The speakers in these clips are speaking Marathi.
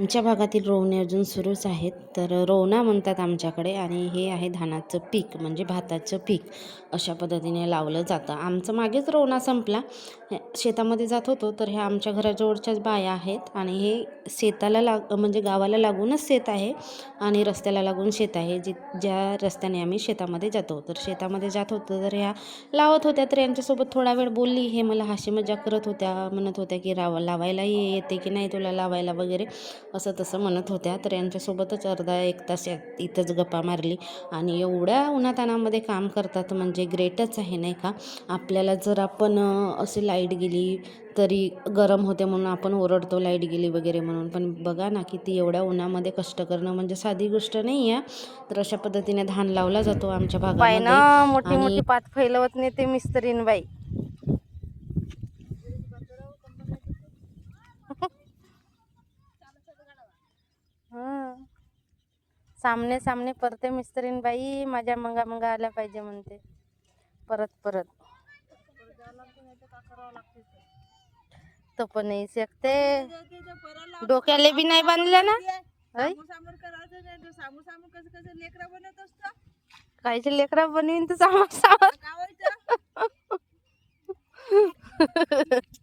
आमच्या भागातील रोवणे अजून सुरूच आहेत. तर रोवणा म्हणतात आमच्याकडे आणि हे आहे धानाचं पीक म्हणजे भाताचं पीक अशा पद्धतीने लावलं जातं. आमचं मागेच रोवणा संपला. शेतामध्ये जात होतो तर ह्या आमच्या घराजवळच्याच बाया आहेत आणि हे शेताला लाग म्हणजे गावाला लागूनच शेत आहे आणि रस्त्याला लागून शेत आहे जी ज्या रस्त्याने आम्ही शेतामध्ये जातो. तर शेतामध्ये जात होतो तर ह्या लावत होत्या तर यांच्यासोबत थोडा वेळ बोलली. हे मला हाशी मजा करत होत्या म्हणत होत्या की राव लावायला येते की नाही तुला लावायला वगैरे? असं तसं म्हणत होत्या तर यांच्यासोबतच अर्धा एक तास इथंच गप्पा मारली. आणि एवढ्या उन्हातानामध्ये काम करतात म्हणजे ग्रेटच आहे नाही का? आपल्याला जर आपण अं, अशी लाइट गेली तरी गरम होते म्हणून आपण ओरडतो लाइट गेली वगैरे म्हणून. पण बघा ना किती एवढ्या उन्हामध्ये कष्ट करणं म्हणजे साधी गोष्ट नाही आहे. तर अशा पद्धतीने धान लावला जातो आमच्या ना मोठी मोठी पात फैलवत नेते मिस्त्रीन बाई हं. सामने सामने परते मिस्त्रीन बाई माझ्या मंगा मंगा आल्या पाहिजे म्हणते. परत परत. तो पण नाही शकते. डोक्याले बी नाही बांधल्या ना? ऐ? कायचे लेकरा बनवीन तर सामोर सामोर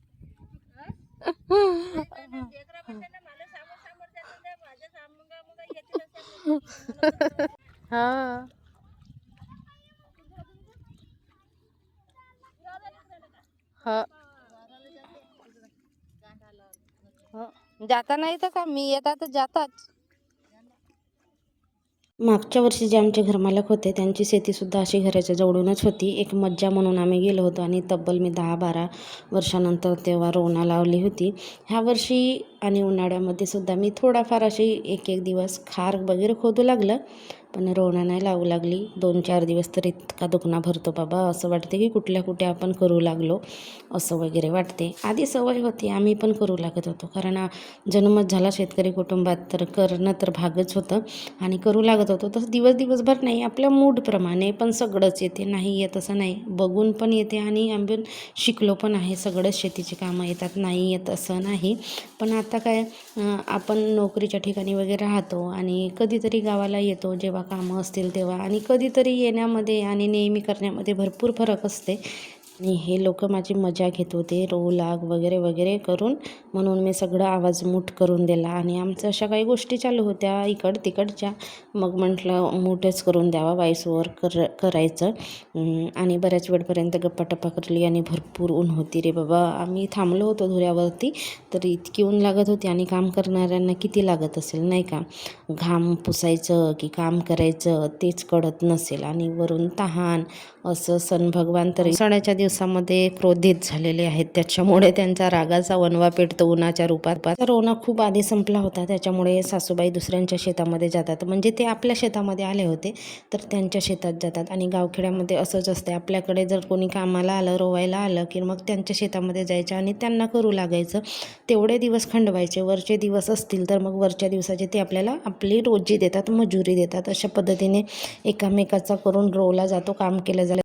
हा. हा. जाता नाही तर का? मी येतात तर जाताच. मागच्या वर्षी जे आमचे घरमालक होते त्यांची शेतीसुद्धा अशी घराच्या जवळूनच होती. एक मज्जा म्हणून आम्ही गेलो होतो आणि तब्बल मी दहा बारा वर्षानंतर तेव्हा रोना लावली होती. ह्या वर्षी आणि उन्हाळ्यामध्ये सुद्धा मी थोडाफार अशी एक एक दिवस खार वगैरे खोदू लागलं. पण रोवणं नाही लावू लागली. दोन चार दिवस तर इतका दुखणा भरतो बाबा. असं वाटते की कुठल्या कुठे आपण करू लागलो. असं वगैरे वाटते. आधी सवय होती. आम्ही पण करू लागत होतो. कारण जन्मत जन्मच झाला शेतकरी कुटुंबात तर करणं तर भागच होतं. आणि करू लागत होतो. तसं दिवस दिवसभर नाही. आपल्या मूडप्रमाणे पण सगळंच येते. नाही येत असं नाही. बघून पण येते आणि आम्ही शिकलो पण आहे. सगळंच शेतीची कामं येतात. नाही येत असं नाही. पण आता काय आपण नोकरीच्या ठिकाणी वगैरे राहतो आणि कधीतरी गावाला येतो. जेव्हा कामं असतील तेव्हा. आणि कधीतरी येण्यामध्ये आणि नेहमी करण्यामध्ये भरपूर फरक असते. आणि हे लोक माझी मजा घेत होते. रो लाग वगैरे वगैरे करून म्हणून मी सगळं आवाज मूठ करून दिला आणि आमचं अशा काही गोष्टी चालू होत्या इकड तिकडच्या. मग म्हटलं मूठच करून द्यावा वाईसवर कर करायचं. आणि बऱ्याच वेळपर्यंत गप्पाटप्पा करली आणि भरपूर ऊन होती रे बाबा. आम्ही थांबलो होतो धुऱ्यावरती तर इतकी ऊन लागत होती आणि काम करणाऱ्यांना किती लागत असेल नाही का? घाम पुसायचं की काम करायचं तेच कळत नसेल आणि वरून तहान असं सण भगवान तरी सणाच्या दिवसामध्ये क्रोधित झालेले आहेत. त्याच्यामुळे त्यांचा रागाचा वनवा पेटतो उन्हाच्या रूपात. तर रोना खूप आधी संपला होता. त्याच्यामुळे सासूबाई दुसऱ्यांच्या शेतामध्ये जातात. म्हणजे ते आपल्या शेतामध्ये आले होते तर त्यांच्या शेतात जातात. आणि गावखेड्यामध्ये असंच असते आपल्याकडे जर कोणी कामाला आलं रोवायला आलं की मग त्यांच्या शेतामध्ये जायचं आणि त्यांना करू लागायचं. तेवढे दिवस खंडवायचे. वरचे दिवस असतील तर मग वरच्या दिवसाचे ते आपल्याला आपली रोजी देतात मजुरी देतात. अशा पद्धतीने एकामेकाचा करून रोवला जातो काम केलं जातं.